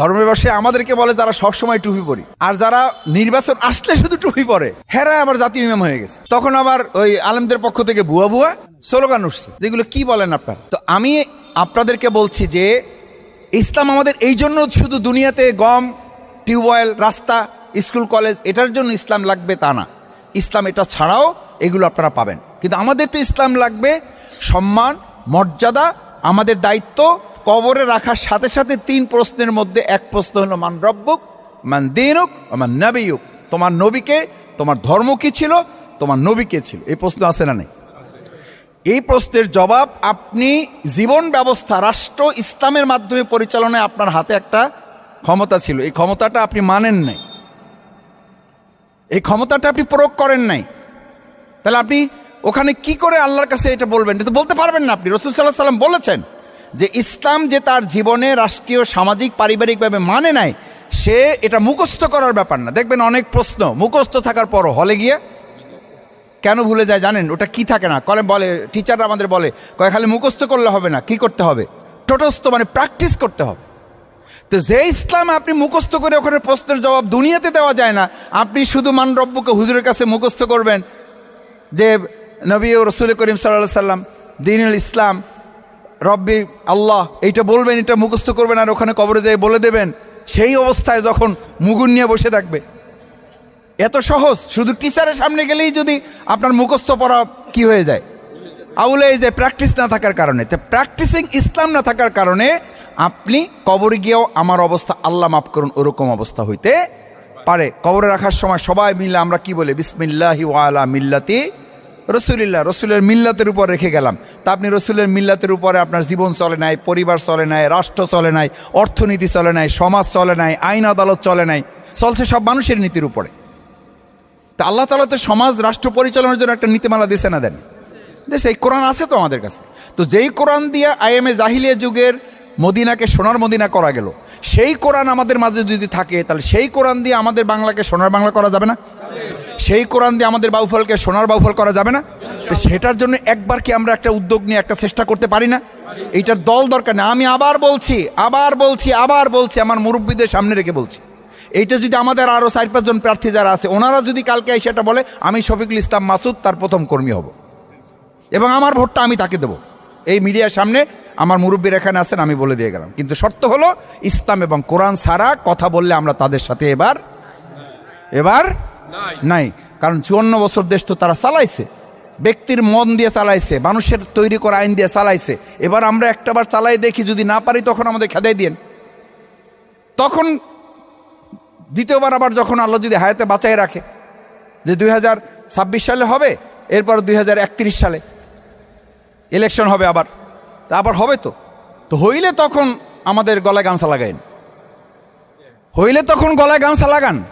ধর্মের বসে আমাদেরকে বলে যারা সবসময় টুপি পরি। আর যারা নির্বাচন আসলে শুধু টুপি পরে হেরা আবার জাতীয় ইমাম হয়ে গেছে। তখন আবার ওই আলেমদের পক্ষ থেকে ভুয়া ভুয়া স্লোগান উঠছে যেগুলো কি বলেন আপনার? তো আমি আপনাদেরকে বলছি যে, ইসলাম আমাদের এই জন্য শুধু দুনিয়াতে গম টিউবওয়েল রাস্তা, স্কুল, কলেজ, এটার জন্য ইসলাম লাগবে তা না। ইসলাম এটা ছাড়াও এগুলো আপনারা পাবেন। কিন্তু আমাদের তো ইসলাম লাগবে সম্মান, মর্যাদা, আমাদের দায়িত্ব কবরে রাখার সাথে সাথে তিন প্রশ্নের মধ্যে এক প্রশ্ন হলো, মান রব্বুক, মান দিনুক মান নবীয়ুক? তোমার নবীকে, তোমার ধর্ম কী ছিল? তোমার নবী কে ছিল? এই প্রশ্ন আছে না নেই? এই প্রশ্নের জবাব আপনি জীবন ব্যবস্থা, রাষ্ট্র, ইসলামের মাধ্যমে পরিচালনায় আপনার হাতে একটা ক্ষমতা ছিল। এই ক্ষমতাটা আপনি মানেন নাই। এই ক্ষমতাটা আপনি প্রয়োগ করেন নাই। তাহলে আপনি ওখানে কি করে আল্লাহর কাছে এটা বলবেন? এটা বলতে পারবেন না আপনি। রসুল সাল্লাহ সাল্লাম বলেছেন যে ইসলাম যে তার জীবনে রাষ্ট্রীয়, সামাজিক, পারিবারিকভাবে মানে নাই, সে এটা মুখস্থ করার ব্যাপার না। দেখবেন অনেক প্রশ্ন, মুখস্থ থাকার পরও হলে গিয়ে কেন ভুলে যায় জানেন? ওটা কি থাকে না? কলে বলে, টিচাররা আমাদের বলে, কয় খালি মুখস্থ করলে হবে না, কি করতে হবে? টোটস্থ মানে প্র্যাকটিস করতে হবে। তো যে ইসলাম আপনি মুখস্থ করে ওখানে প্রশ্নের জবাব দুনিয়াতে দেওয়া যায় না, আপনি শুধু মান রব্বুকে হুজুরের কাছে মুখস্থ করবেন যে নবী রসুল করিম সাল্লাহ সাল্লাম, দিনুল ইসলাম রব্বি, আল্লাহ, এইটা বলবেন, এটা মুখস্থ করবেন, আর ওখানে কবরে যেয়ে বলে দেবেন, সেই অবস্থায় যখন মুগুন নিয়ে বসে থাকবে। এত সহজ, শুধু টিচারের সামনে গেলেই যদি আপনার মুখস্থ পড়া কি হয়ে যায়? আউলে এই যে প্র্যাকটিস না থাকার কারণে, তো প্র্যাকটিসিং ইসলাম না থাকার কারণে আপনি কবরে গিয়েও আমার অবস্থা, আল্লাহ মাফ করুন, ওরকম অবস্থা হইতে পারে। কবরে রাখার সময় সবাই মিলে আমরা কি বলি? বিসমিল্লাহি ওয়ালা মিল্লাতি রসুলিল্লাহ, রসুলের মিল্লাতের উপর রেখে গেলাম। তা আপনি রসুলের মিল্লাতের উপরে আপনার জীবন চলে নাই, পরিবার চলে নাই, রাষ্ট্র চলে নাই, অর্থনীতি চলে নাই, সমাজ চলে নাই, আইন আদালত চলে নাই, চলছে সব মানুষের নীতির উপরে। তা আল্লাহ তালা তো সমাজ, রাষ্ট্র পরিচালনার জন্য একটা নীতিমালা দিছে না দেন? দেশে এই কোরআন আছে তো আমাদের কাছে। তো যেই কোরআন দিয়ে আইএমএ জাহিলিয়া যুগের মদিনাকে সোনার মদিনা করা গেল, সেই কোরআন আমাদের মাঝে যদি থাকে, তাহলে সেই কোরআন দিয়ে আমাদের বাংলাকে সোনার বাংলা করা যাবে না? সেই কোরআন দিয়ে আমাদের বাউফলকে, সোনার বাউফল করা যাবে না? তো সেটার জন্য একবার কি আমরা একটা উদ্যোগ নিয়ে একটা চেষ্টা করতে পারি না? এইটার দল দরকার না আমি আবার বলছি আবার বলছি আবার বলছি, আমার মুরব্বীদের সামনে রেখে বলছি। এইটা যদি আমাদের আরও চার পাঁচজন প্রার্থী যারা আছে, ওনারা যদি কালকে এসে এটা বলে, আমি শফিকুল ইসলাম মাসুদ, তার প্রথম কর্মী হব। এবং আমার ভোটটা আমি তাকে দেবো। এই মিডিয়ার সামনে আমার মুরব্বীর এখানে আছেন, আমি বলে দিয়ে গেলাম। কিন্তু শর্ত হলো, ইসলাম এবং কোরআন ছাড়া কথা বললে আমরা তাদের সাথে এবার এবার নাই। কারণ চুয়ান্ন বছর দেশ তো তারা চালাইছে। ব্যক্তির মন দিয়ে চালাইছে, মানুষের তৈরি করা আইন দিয়ে চালাইছে। এবার আমরা একটাবার চালাই দেখি, যদি না পারি তখন আমাদের খেদাই দিন তখন দ্বিতীয়বার আবার যখন আল্লাহ যদি হায়াতে বাঁচাই রাখে, যে দুই হাজার ছাব্বিশ সালে হবে, এরপর দুই হাজার একত্রিশ সালে ইলেকশন হবে আবার। তা আবার হবে তো। তো হইলে তখন আমাদের গলায় গামছা লাগাইন। হইলে তখন গলায় গামছা লাগান।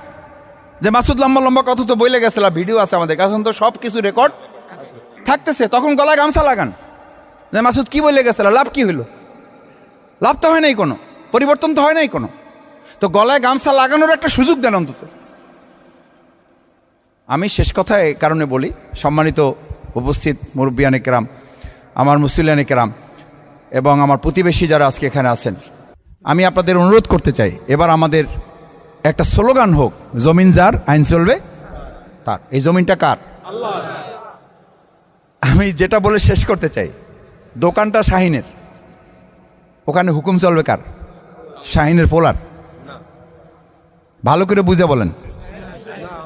যে মাসুদ লম্বা লম্বা কথা তো বইলে গেছিল ভিডিও আছে আমাদের কাছে তো সব কিছু রেকর্ড থাকতেছে। তখন গলায় গামছা লাগান। যে মাসুদ কি বলে গেছিল লাভ কি হইল? লাভ তো হয় নাই কোনো, পরিবর্তন তো হয় নাই কোনো। তো গলায় গামছা লাগানোর একটা সুযোগ দেন অন্তত। আমি শেষ কথা কারণে বলি, সম্মানিত উপস্থিত মুরব্বিয়ান কেরাম, আমার মুসলিয়ান কেরাম, এবং আমার প্রতিবেশী যারা আজকে এখানে আছেন, আমি আপনাদের অনুরোধ করতে চাই, এবার আমাদের একটা স্লোগান হোক, জমিন যার, আইন চলবে তার। এই জমিনটা কার? আমি যেটা বলে শেষ করতে চাই, দোকানটা শাহিনের। ওখানে হুকুম চলবে কার? শাহিনের পোলার। ভালো করে বুঝে বলেন।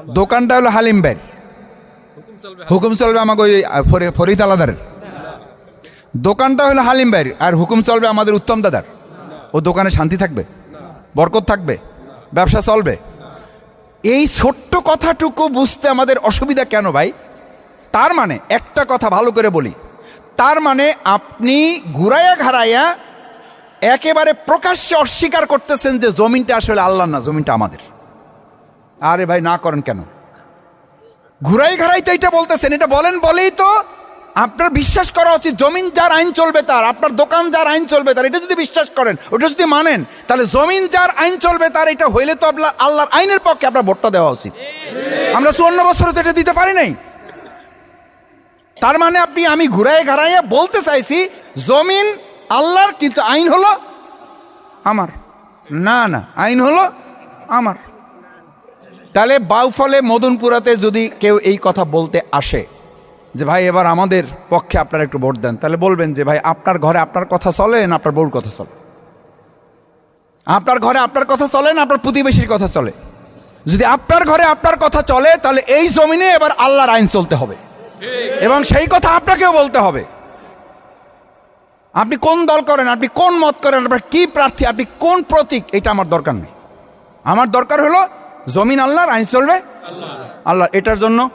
দোকানটা হলো হালিম ভাইয়ের। হুকুম চলবে আমাকে ওই ফরি- ফরিদ আলাদারের। দোকানটা হলো হালিম ভাইয়ের আর হুকুম চলবে আমাদের উত্তম দাদার। ও দোকানে শান্তি থাকবে, বরকত থাকবে। ব্যবসা চলবে। এই ছোট্ট কথাটুকু বুঝতে আমাদের অসুবিধা কেন ভাই? তার মানে একটা কথা ভালো করে বলি। তার মানে আপনি ঘুরাইয়া ঘাড়াইয়া একেবারে প্রকাশ্যে অস্বীকার করতেছেন যে জমিনটা আসলে আল্লাহ না, জমিনটা আমাদের। আরে ভাই, না করেন কেন? ঘুরাই ঘাড়াই তো এটা বলতেছেন, এটা বলেন বলেই তো আপনার বিশ্বাস করা উচিত, জমিন যার আইন চলবে তার, আপনার দোকান যার আইন চলবে তার, এটা যদি বিশ্বাস করেন, ওটা যদি মানেন, তাহলে জমিন যার আইন চলবে তার, এটা হইলে তো আপনার আল্লাহর আইনের পক্ষে আপনার ভোটটা দেওয়া উচিত। আমরা চুয়ান্ন বছরে তো এটা দিতে পারি নাই। তার মানে আপনি, আমি ঘুরাই ঘাড়াইয়া বলতে চাইছি, জমিন আল্লাহর, কিন্তু আইন হলো আমার। না না, আইন হলো আমার। তাহলে বাউফলে মদনপুরাতে যদি কেউ এই কথা বলতে আসে যে ভাই, এবার আমাদের পক্ষে আপনারা একটু ভোট দেন। তাহলে বলবেন যে ভাই, আপনার ঘরে আপনার কথা চলে না আপনার বউর কথা চলে? আপনার ঘরে আপনার কথা চলে না আপনার প্রতিবেশীর কথা চলে? যদি আপনার ঘরে আপনার কথা চলে, তাহলে এই জমিনে এবার আল্লাহর আইন চলতে হবে। এবং সেই কথা আপনাকেও বলতে হবে। আপনি কোন দল করেন, আপনি কোন মত করেন, আপনার কি প্রার্থী, আপনি কোন প্রতীক, এটা আমার দরকার নেই। আমার দরকার হলো, জমিন আল্লাহর আইন চলবে। আল্লাহ, এটার জন্য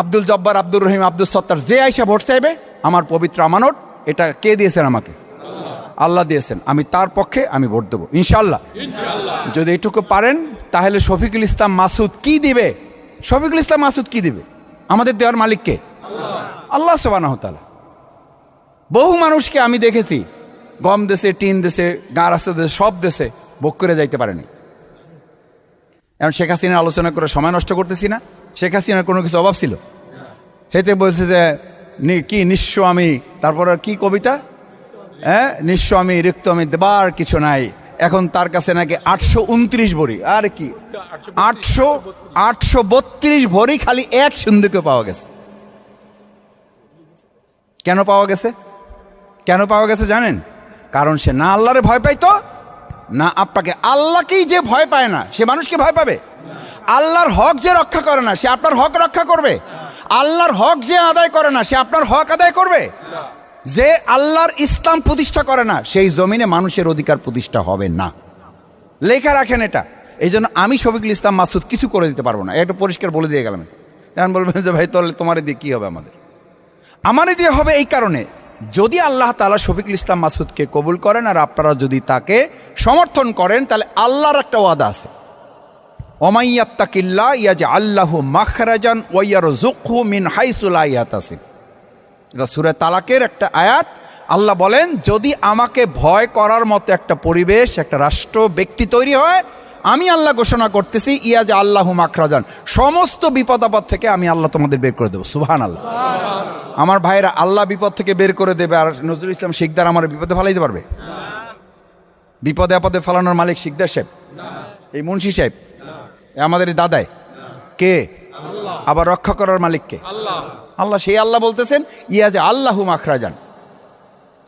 আব্দুল জব্বার আব্দুর রহিম আব্দুল সত্তার যে আইসা ভোট চাইবে আমার পবিত্র আমানত এটা কে দিয়েছেন আমাকে? আল্লাহ দিয়েছেন। আমি তার পক্ষে আমি ভোট দেবো। ইনশাল্লাহ যদি এটুকু পারেন তাহলে শফিকুল ইসলাম মাসুদ কি দিবে? শফিকুল ইসলাম মাসুদ কি দিবে? আমাদের দেওয়ার মালিককে আল্লাহ। সোবানা হতালা বহু মানুষকে আমি দেখেছি গম দেশে টিন দেশে গা রাস্তা দেশে সব দেশে ভোগ করে যাইতে পারেনি। এখন শেখ হাসিনা আলোচনা করে সময় নষ্ট করতেছি না। শেখ হাসিনার কোনো কিছু অভাব ছিল? হেতে বলছে যে কি নিঃস্ব আমি, তারপর কি কবিতা? হ্যাঁ? নিঃস্ব আমি, রিক্ত আমি, দেবার কিছু নাই। এখন তার কাছে নাকি আটশো উনত্রিশ ভরি। আর কি? আটশো আটশো বত্রিশ ভরি খালি এক সিন্ধুকে পাওয়া গেছে। কেন পাওয়া গেছে? কেন পাওয়া গেছে জানেন? কারণ সে না আল্লাহরে ভয় পাইতো, না আপনাকে আল্লাহকেই যে ভয় পায় না, সে মানুষকে ভয় পাবে। আল্লাহর হক যে রক্ষা করে না, সে আপনার হক রক্ষা করবে। আল্লাহর হক যে আদায় করে না, সে আপনার হক আদায় করবে। যে আল্লাহর ইসলাম প্রতিষ্ঠা করে না, সেই জমিনে মানুষের অধিকার প্রতিষ্ঠা হবে না। লেখা রাখেন এটা। এই জন্য আমি শফিকুল ইসলাম মাসুদ কিছু করে দিতে পারব না। এটা পরিষ্কার বলে দিয়ে গেলাম। তেমন বলবেন যে, ভাই, তাহলে তোমার দিয়ে কী হবে আমাদের? আমারই দিয়ে হবে এই কারণে, যদি আল্লাহ তালা শফিকুল ইসলাম মাসুদকে কবুল করেন আর আপনারা যদি তাকে সমর্থন করেন, তাহলে আল্লাহর একটা ওয়াদা আছে। ওমাইয়াত্তাকিল্লা ইয়াজ আল্লাহু মাখরাজান ওয়াইয়ার জুকহু মিন হাইসুল আয়াত আছে এটা সুরে তালাকের একটা আয়াত। আল্লাহ বলেন, যদি আমাকে ভয় করার মতো একটা পরিবেশ, একটা রাষ্ট্র, ব্যক্তি তৈরি হয়, আমি আল্লাহ ঘোষণা করতেছি ইয়াজ আল্লাহু মাখরাজান। সমস্ত বিপদ আপদ থেকে আমি আল্লাহ তোমাদের বের করে দেবো। সুবহান আল্লাহ আমার ভাইরা, আল্লাহ বিপদ থেকে বের করে দেবে আর নজরুল ইসলাম শিকদার আমার বিপদে ফেলাইতে পারবে? বিপদে আপদে ফেলানোর মালিক শিকদার সাহেব। এই মুন্সি সাহেব। আমাদের দাদাই। কে? আবার রক্ষা করার মালিককে। আল্লাহ, সেই আল্লাহ বলতেছেন ইয়া যে আল্লাহু মাখরাজান।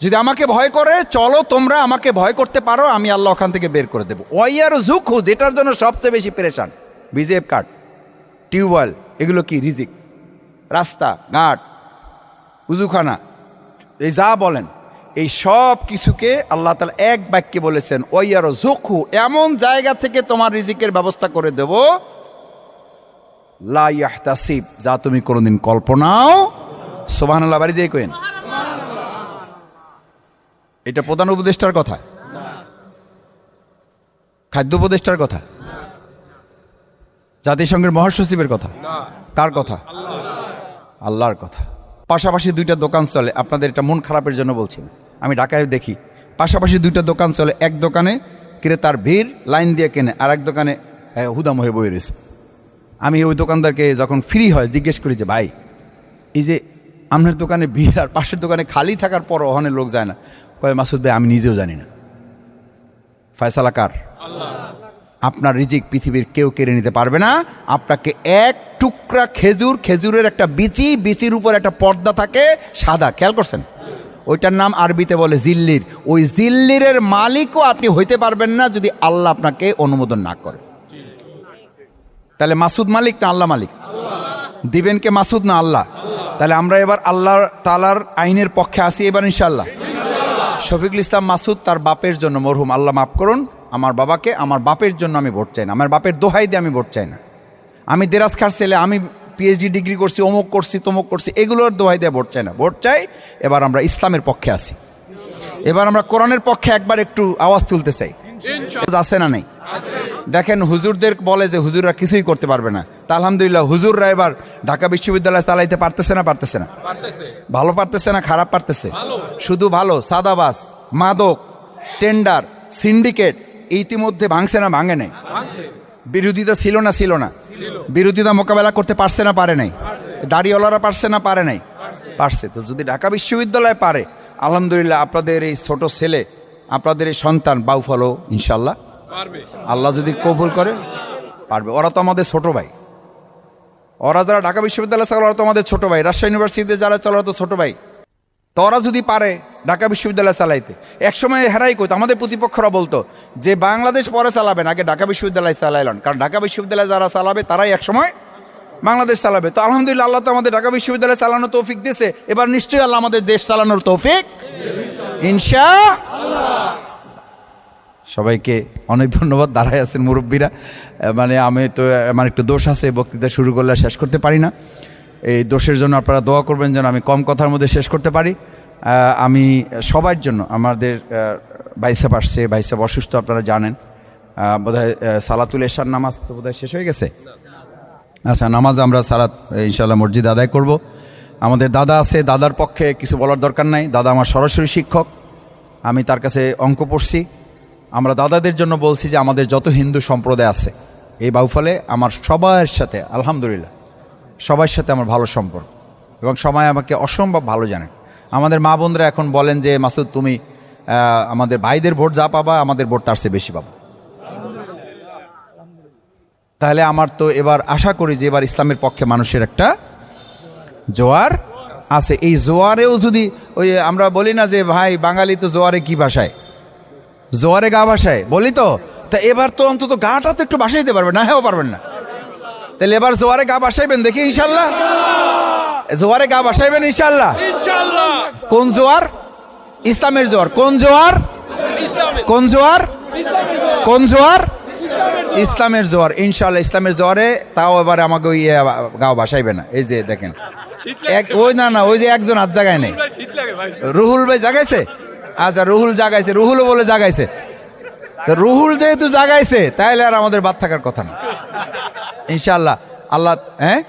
যদি আমাকে ভয় করে, চলো তোমরা আমাকে ভয় করতে পারো, আমি আল্লাহ ওখান থেকে বের করে দেবো। ওয়াইয়ার জুকহু যেটার জন্য সবচেয়ে বেশি পেরেশান। বিজেপ কার্ড, টিউবওয়েল, এগুলো কি? রিজিক। রাস্তা, ঘাট, উজুখানা, এই যা বলেন। এই সব কিছুকে আল্লাহ তালা এক বাক্যে বলেছেন ওয়াইয়ার জুকহু এমন জায়গা থেকে তোমার রিজিকের ব্যবস্থা করে দেব। লা ইয়াহতাসিব, যা তুমি কোনোদিন কল্পনাও সোবাহান্লাহ বাড়ি যেই কোয়েন এটা প্রধান উপদেষ্টার কথা। খাদ্য উপদেষ্টার কথা। জাতিসংঘের মহাসচিবের কথা। কার কথা? আল্লাহর কথা। পাশাপাশি দুইটা দোকান চলে। আপনাদের এটা মন খারাপের জন্য বলছি। আমি ঢাকায় দেখি। পাশাপাশি দুইটা দোকান চলে। এক দোকানে ক্রেতার ভিড় লাইন দিয়ে কেনে। আর এক দোকানে হ্যাঁ, হুদাম হয়ে বয়ে রয়েছে। আমি ওই দোকানদারকে যখন ফ্রি হয় জিজ্ঞেস করি যে ভাই এই যে আপনার দোকানে ভিড় আর পাশের দোকানে খালি থাকার পর ওখানে লোক যায় না? কয় মাসুদ ভাই আমি নিজেও জানি না। ফয়সালা কার? আপনার রিজিক পৃথিবীর কেউ কেড়ে নিতে পারবে না। আপনাকে এক টুকরা খেজুর খেজুরের একটা বিচি বিচির উপর একটা পর্দা থাকে সাদা। খেয়াল করছেন? ওইটার নাম আরবিতে বলে জিল্লির। ওই জিল্লিরের মালিকও আপনি হইতে পারবেন না যদি আল্লাহ আপনাকে অনুমোদন না করে। তাহলে মাসুদ মালিক না আল্লাহ মালিক? দিবেন কে মাসুদ না আল্লাহ? তাহলে আমরা এবার আল্লাহর তালার আইনের পক্ষে আসি এবার ইনশাল্লাহ শফিকুল ইসলাম মাসুদ তার বাপের জন্য মরহুম। আল্লাহ মাফ করুন, আমার বাবাকে আমার বাপের জন্য আমি ভোট চাই না। আমার বাপের দোহাই দিয়ে আমি ভোট চাই না। আমি দেরাজ খার ছেলে, আমি পিএইচডি ডিগ্রি করছি অমুক করছি তমুক করছি এগুলোর দোহাই দিয়ে ভোট চাই না। ভোট চাই এবার আমরা ইসলামের পক্ষে আছি। এবার আমরা কোরআনের পক্ষে একবার একটু আওয়াজ তুলতে চাই। আছে না নেই? দেখেন হুজুরদের বলে যে হুজুররা কিছুই করতে পারবে না। তা আলহামদুলিল্লাহ হুজুররা এবার ঢাকা বিশ্ববিদ্যালয় চালাইতে পারতেছে না পারতেছে না? ভালো পারতেছে না খারাপ পারতেছে? শুধু ভালো সাদাবাস মাদক টেন্ডার সিন্ডিকেট ইতিমধ্যে ভাঙছে না ভাঙে নাই? বিরোধিতা ছিল না ছিল না। বিরোধিতা মোকাবেলা করতে পারছে না পারে নাই। দাড়িওয়ালারা পারছে না পারে নাই। পারছে। তো যদি ঢাকা বিশ্ববিদ্যালয় পারে আলহামদুলিল্লাহ আপনাদের এই ছোট ছেলে আপনাদের এই সন্তান বাউফলো ইনশাল্লাহ। আল্লাহ যদি কবুল করে পারবে। ওরা তো আমাদের ছোট ভাই। ওরা যারা ঢাকা বিশ্ববিদ্যালয় চালায় ওরা তো আমাদের ছোট ভাই। রাজশাহী ইউনিভার্সিটিতে যারা চালায় ওরা তো ছোট ভাই। তো ওরা যদি পারে ঢাকা বিশ্ববিদ্যালয় চালাইতে। একসময় হেরাই কইতো, আমাদের প্রতিপক্ষরা বলতো যে বাংলাদেশ পরে চালাবেন আগে ঢাকা বিশ্ববিদ্যালয় চালাইলেন। কারণ ঢাকা বিশ্ববিদ্যালয় যারা চালাবে, তারাই একসময় বাংলাদেশ চালাবে। তো আলহামদুলিল্লাহ আল্লাহ তো আমাদের ঢাকা বিশ্ববিদ্যালয় চালানোর তৌফিক দিয়েছে। এবার নিশ্চয়ই আল্লাহ আমাদের দেশ চালানোর তৌফিক ইনশা সবাইকে অনেক ধন্যবাদ, দাঁড়ায় আছেন মুরব্বীরা। মানে আমি তো, আমার একটু দোষ আছে, বক্তৃতা শুরু করলে শেষ করতে পারি না। এই দোষের জন্য আপনারা দোয়া করবেন যেন আমি কম কথার মধ্যে শেষ করতে পারি। আমি সবার জন্য আমাদের বাইসাব আসছে বাইসাব অসুস্থ আপনারা জানেন। আহ, বোধহয় আহ, সালাতুল এশার নামাজ তো বোধহয় শেষ হয়ে গেছে? আচ্ছা নামাজ আমরা সালাত ইনশাল্লাহ মসজিদ আদায় করব। আমাদের দাদা আছে দাদার পক্ষে কিছু বলার দরকার নাই। দাদা আমার সরাসরি শিক্ষক আমি তার কাছে অঙ্ক পড়ছি। আমরা দাদাদের জন্য বলছি যে আমাদের যত হিন্দু সম্প্রদায় আছে এই বাউফলে আমার সবার সাথে আলহামদুলিল্লাহ। সবার সাথে আমার ভালো সম্পর্ক এবং সবাই আমাকে অসম্ভব ভালো জানেন আমাদের মা বোনরা এখন বলেন যে, মাসুদ, তুমি আমাদের ভাইদের ভোট যা পাবা, আমাদের ভোট তার চেয়ে বেশি পাবা। তাহলে আমার তো এবার আশা করি যে, এবার ইসলামের পক্ষে মানুষের একটা জোয়ার আছে। এই জোয়ারেও যদি, ওই আমরা বলি না যে, ভাই, বাঙালি তো জোয়ারে কি ভাষায়? জোয়ারে গা ভাষায় বলি তো? তা এবার তো অন্তত গাটা তো একটু ভাসাইতে পারবেন না হ্যাঁ পারবেন না। তাহলে এবার জোয়ারে গা বাসাইবেন দেখি ইনশাল্লাহ। জোয়ারে গা বাসাইবেন ইনশাল্লাহ। কোন জোয়ার? ইসলামের জোয়ার। কোন জোয়ার? কোন জোয়ার? কোন জোয়ার? ইসলামের জোয়ার। ইনশাল্লাহ ইসলামের জোয়ারে তাও এবার আমাকে ওই ইয়ে গাও বাসাইবে না। এই যে দেখেন। এক ওই না না ওই যে একজন হাত জাগায় নেই। রুহুল ভাই জাগাইছে? আচ্ছা রুহুল জাগাইছে। রুহুলও বলে জাগাইছে। তো রুহুল যেহেতু জাগাইছে তাইলে আর আমাদের বাদ থাকার কথা না। ইনশাল্লাহ আল্লাহ হ্যাঁ?